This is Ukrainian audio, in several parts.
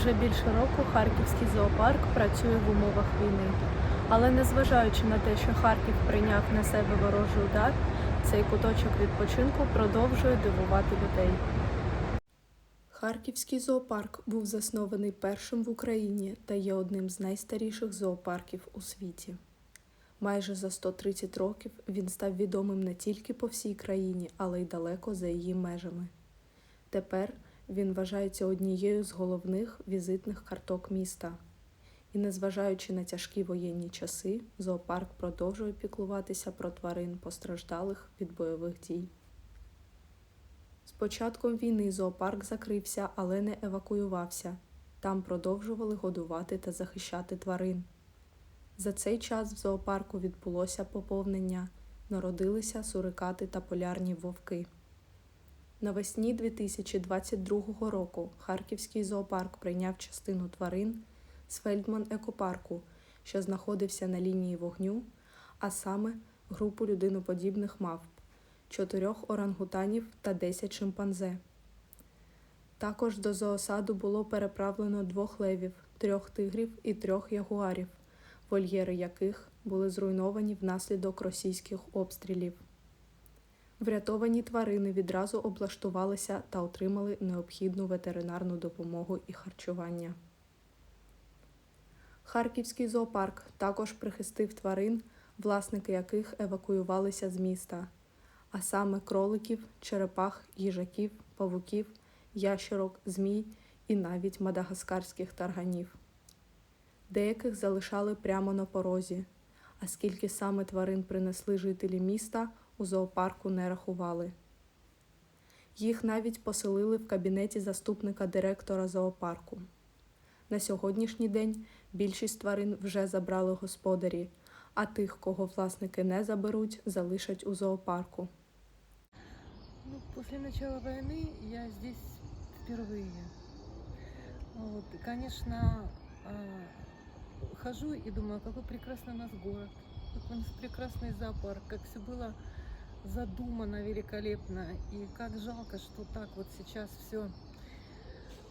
Вже більше року Харківський зоопарк працює в умовах війни. Але незважаючи на те, що Харків прийняв на себе ворожий удар, цей куточок відпочинку продовжує дивувати людей. Харківський зоопарк був заснований першим в Україні та є одним з найстаріших зоопарків у світі. Майже за 130 років він став відомим не тільки по всій країні, але й далеко за її межами. Тепер він вважається однією з головних візитних карток міста. І незважаючи на тяжкі воєнні часи, зоопарк продовжує піклуватися про тварин постраждалих від бойових дій. З початком війни зоопарк закрився, але не евакуювався. Там продовжували годувати та захищати тварин. За цей час в зоопарку відбулося поповнення, народилися сурикати та полярні вовки. Навесні 2022 року Харківський зоопарк прийняв частину тварин з Фельдман екопарку, що знаходився на лінії вогню, а саме групу людиноподібних мавп, чотирьох орангутанів та 10 шимпанзе. Також до зоосаду було переправлено двох левів, трьох тигрів і трьох ягуарів, вольєри яких були зруйновані внаслідок російських обстрілів. Врятовані тварини відразу облаштувалися та отримали необхідну ветеринарну допомогу і харчування. Харківський зоопарк також прихистив тварин, власники яких евакуювалися з міста, а саме кроликів, черепах, їжаків, павуків, ящерок, змій і навіть мадагаскарських тарганів. Деяких залишали прямо на порозі, а скільки саме тварин принесли жителі міста, у зоопарку не рахували. Їх навіть поселили в кабінеті заступника директора зоопарку. На сьогоднішній день більшість тварин вже забрали господарі, а тих, кого власники не заберуть, залишать у зоопарку. Ну, после начала войны я здесь впервые. Вот, и, конечно, а, хожу и думаю, какой прекрасный у нас город, какой у нас прекрасный зоопарк, как все было задумано великолепно. И как жалко, что так вот сейчас все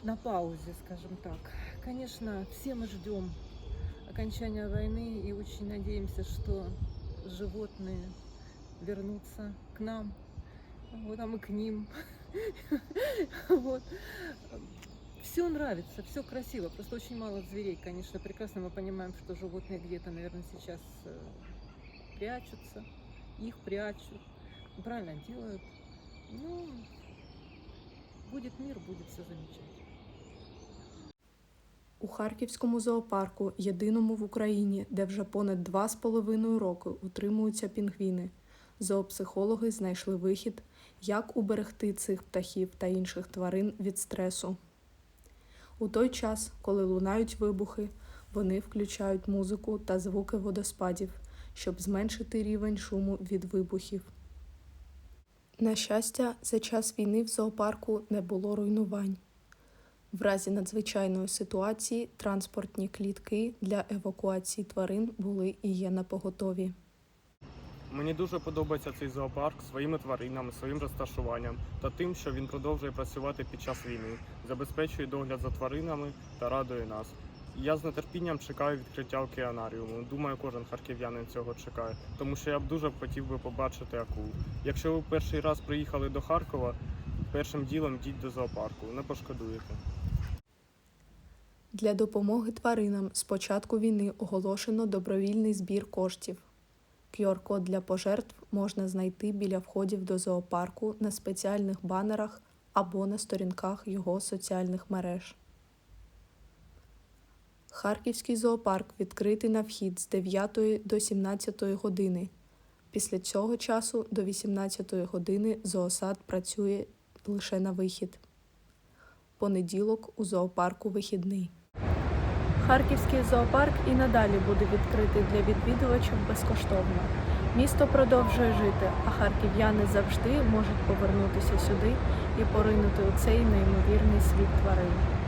на паузе, скажем так. Конечно, все мы ждем окончания войны и очень надеемся, что животные вернутся к нам, вот, а мы к ним. Вот. Все нравится, все красиво, просто очень мало зверей, конечно. Прекрасно мы понимаем, что животные где-то, наверное, сейчас э, прячутся, их прячут, правильно делают. Ну, будет мир, будет все замечательно. У Харківському зоопарку, єдиному в Україні, де вже понад два з половиною роки утримуються пінгвіни, зоопсихологи знайшли вихід, як уберегти цих птахів та інших тварин від стресу. У той час, коли лунають вибухи, вони включають музику та звуки водоспадів, щоб зменшити рівень шуму від вибухів. На щастя, за час війни в зоопарку не було руйнувань. В разі надзвичайної ситуації транспортні клітки для евакуації тварин були і є на поготові. Мені дуже подобається цей зоопарк своїми тваринами, своїм розташуванням та тим, що він продовжує працювати під час війни, забезпечує догляд за тваринами та радує нас. Я з нетерпінням чекаю відкриття океанаріуму. Думаю, кожен харків'янин цього чекає, тому що я б дуже хотів би побачити акул. Якщо ви перший раз приїхали до Харкова, першим ділом йдіть до зоопарку, не пошкодуєте. Для допомоги тваринам з початку війни оголошено добровільний збір коштів. QR-код для пожертв можна знайти біля входів до зоопарку на спеціальних банерах або на сторінках його соціальних мереж. Харківський зоопарк відкритий на вхід з 9 до 17 години. Після цього часу до 18 години зоосад працює лише на вихід. Понеділок у зоопарку вихідний. Харківський зоопарк і надалі буде відкритий для відвідувачів безкоштовно. Місто продовжує жити, а харків'яни завжди можуть повернутися сюди і поринути у цей неймовірний світ тварин.